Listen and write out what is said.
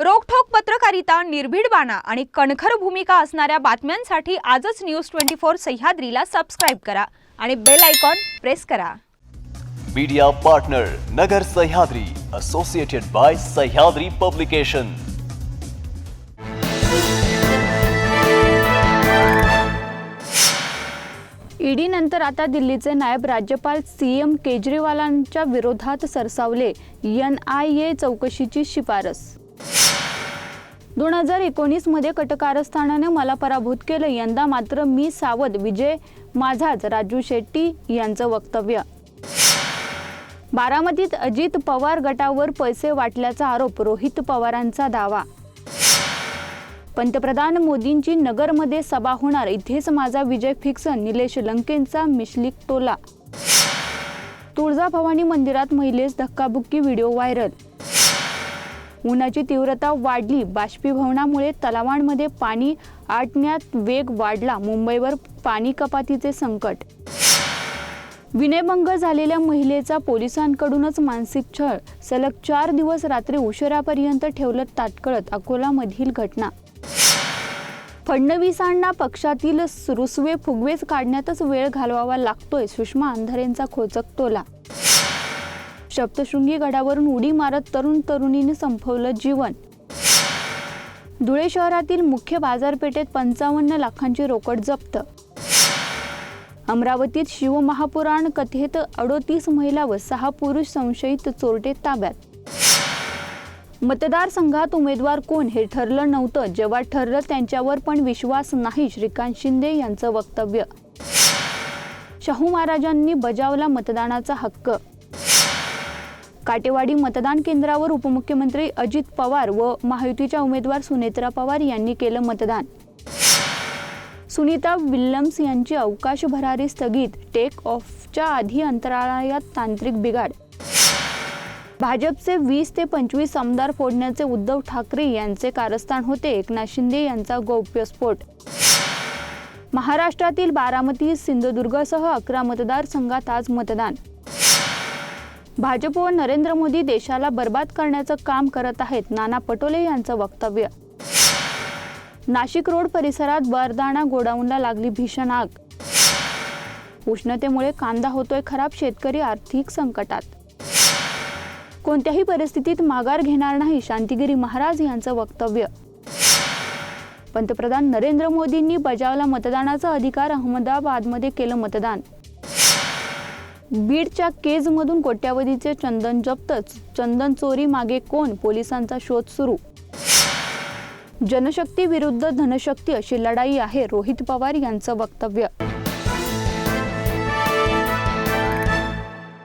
रोखठोक पत्रकारिता निर्भीड बाणा आणि कणखर भूमिका असणाऱ्या बातम्यांसाठी आजच न्यूज ट्वेंटी फोर सह्याद्रीला सबस्क्राईब करा आणि बेल आयकॉन प्रेस करा. Media partner Nagar Sahyadri associated by Sahyadri publication ED नंतर आता दिल्लीचे नायब राज्यपाल सी एम केजरीवालांच्या विरोधात सरसावले एन आय ए चौकशीची शिफारस. दोन हजार एकोणीसमध्ये कटकारस्थानाने मला पराभूत केलं. यंदा मात्र मी सावध. विजय माझाच. राजू शेट्टी यांचं वक्तव्य. बारामतीत अजित पवार गटावर पैसे वाटल्याचा आरोप. रोहित पवारांचा दावा. पंतप्रधान मोदींची नगरमध्ये सभा होणार. इथेच माझा विजय फिक्स. निलेश लंकेंचा मिश्लिक टोला. तुळजाभवानी मंदिरात महिलेस धक्काबुक्की व्हिडिओ व्हायरल. उन्हाची तीव्रता वाढली. बाष्पीभवनामुळे तलावांमध्ये पाणी आटण्यात वेग वाढला. मुंबईवर पाणी कपातीचे संकट. विनयभंग झालेल्या महिलेचा पोलिसांकडूनच मानसिक छळ. सलग चार दिवस रात्री उशिरापर्यंत ठेवलं ताटकळत अकोलामधील घटना. फडणवीसांना पक्षातील रुसवे फुगवेच काढण्यातच वेळ घालवावा लागतोय. सुषमा अंधारेंचा खोचक टोला सप्तशृंगी गडावरून उडी मारत तरुण तरुणीने संपवलं जीवन. धुळे शहरातील मुख्य बाजारपेठेत पंचावन्न लाखांची रोकड जप्त. अमरावतीत शिवमहापुराण कथेत अडोतीस महिला व सहा पुरुष संशयित चोरटे ताब्यात. मतदारसंघात उमेदवार कोण हे ठरलं नव्हतं जेव्हा ठरलं त्यांच्यावर पण विश्वास नाही श्रीकांत शिंदे यांचं वक्तव्य. शाहू महाराजांनी बजावला मतदानाचा हक्क. काटेवाडी मतदान केंद्रावर उपमुख्यमंत्री अजित पवार व महायुतीच्या उमेदवार सुनेत्रा पवार यांनी केलं मतदान. सुनीता विल्यम्स यांची अवकाश भरारी स्थगित टेक ऑफच्या आधी अंतराळात तांत्रिक बिघाड. भाजपचे वीस ते पंचवीस आमदार फोडण्याचे उद्धव ठाकरे यांचे कारस्थान होते एकनाथ शिंदे यांचा गौप्यस्फोट महाराष्ट्रातील बारामती सिंधुदुर्गसह अकरा मतदारसंघात आज मतदान. भाजप व नरेंद्र मोदी देशाला बर्बाद करण्याचं काम करत आहेत नाना पटोले यांचं वक्तव्य. नाशिक रोड परिसरात बरदाणा गोडाऊनला लागली भीषण आग. उष्णतेमुळे कांदा होतोय खराब शेतकरी आर्थिक संकटात. कोणत्याही परिस्थितीत माघार घेणार नाही शांतिगिरी महाराज यांचं वक्तव्य. पंतप्रधान नरेंद्र मोदींनी बजावला मतदानाचा अधिकार अहमदाबादमध्ये केलं मतदान. बीडच्या केजमधून कोट्यावधीचे चंदन जप्तच. चंदन चोरी मागे कोण? पोलिसांचा शोध सुरू. जनशक्ती विरुद्ध धनशक्ती अशी लढाई आहे रोहित पवार यांचं वक्तव्य.